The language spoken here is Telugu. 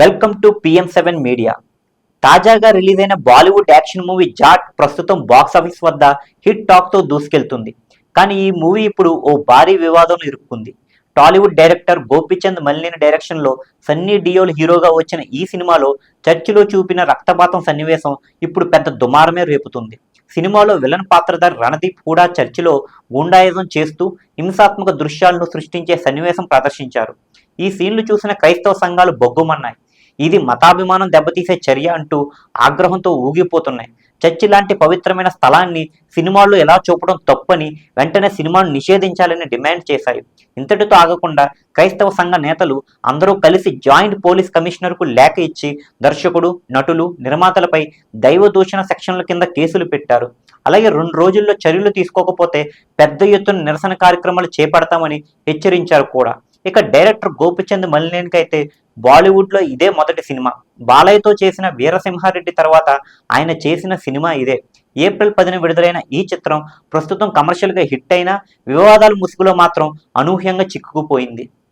Welcome to PM seven media తాజాగా రిలీజ్ అయిన బాలీవుడ్ యాక్షన్ మూవీ జాట్ ప్రస్తుతం బాక్స్ ఆఫీస్ వద్ద హిట్ టాక్తో దూసుకెళ్తుంది. కానీ ఈ మూవీ ఇప్పుడు ఓ భారీ వివాదం ఇరుక్కుంది టాలీవుడ్ డైరెక్టర్ గోపిచంద్ మల్లిన డైరెక్షన్లో సన్నీ డియోల్ హీరోగా వచ్చిన ఈ సినిమాలో చర్చిలో చూపిన రక్తపాతం సన్నివేశం ఇప్పుడు పెద్ద దుమారమే రేపుతుంది. సినిమాలో విలన్ పాత్రధారి రణదీప్ కూడా చర్చిలో గూండాయిజం చేస్తూ హింసాత్మక దృశ్యాలను సృష్టించే సన్నివేశం ప్రదర్శించారు. ఈ సీన్లు చూసిన క్రైస్తవ సంఘాలు బొగ్గుమన్నాయి. ఇది మతాభిమానం దెబ్బతీసే చర్య అంటూ ఆగ్రహంతో ఊగిపోతున్నాయి. చర్చి లాంటి పవిత్రమైన స్థలాన్ని సినిమాల్లో ఎలా చూపడం తప్పని వెంటనే సినిమాను నిషేధించాలని డిమాండ్ చేశాయి. ఇంతటితో ఆగకుండా క్రైస్తవ సంఘ నేతలు అందరూ కలిసి జాయింట్ పోలీస్ కమిషనర్కు లేఖ ఇచ్చి దర్శకుడు నటులు నిర్మాతలపై దైవ దూషణ సెక్షన్ల కింద కేసులు పెట్టారు. అలాగే రెండు రోజుల్లో చర్యలు తీసుకోకపోతే పెద్ద ఎత్తున నిరసన కార్యక్రమాలు చేపడతామని హెచ్చరించారు కూడా. ఇక డైరెక్టర్ గోపిచంద్ మలినేనికి అయితే బాలీవుడ్లో ఇదే మొదటి సినిమా. బాలయ్యతో చేసిన వీరసింహారెడ్డి తర్వాత ఆయన చేసిన సినిమా ఇదే. ఏప్రిల్ పదిన విడుదలైన ఈ చిత్రం ప్రస్తుతం కమర్షియల్గా హిట్ అయినా వివాదాల ముసుగులో మాత్రం అనూహ్యంగా చిక్కుకుపోయింది.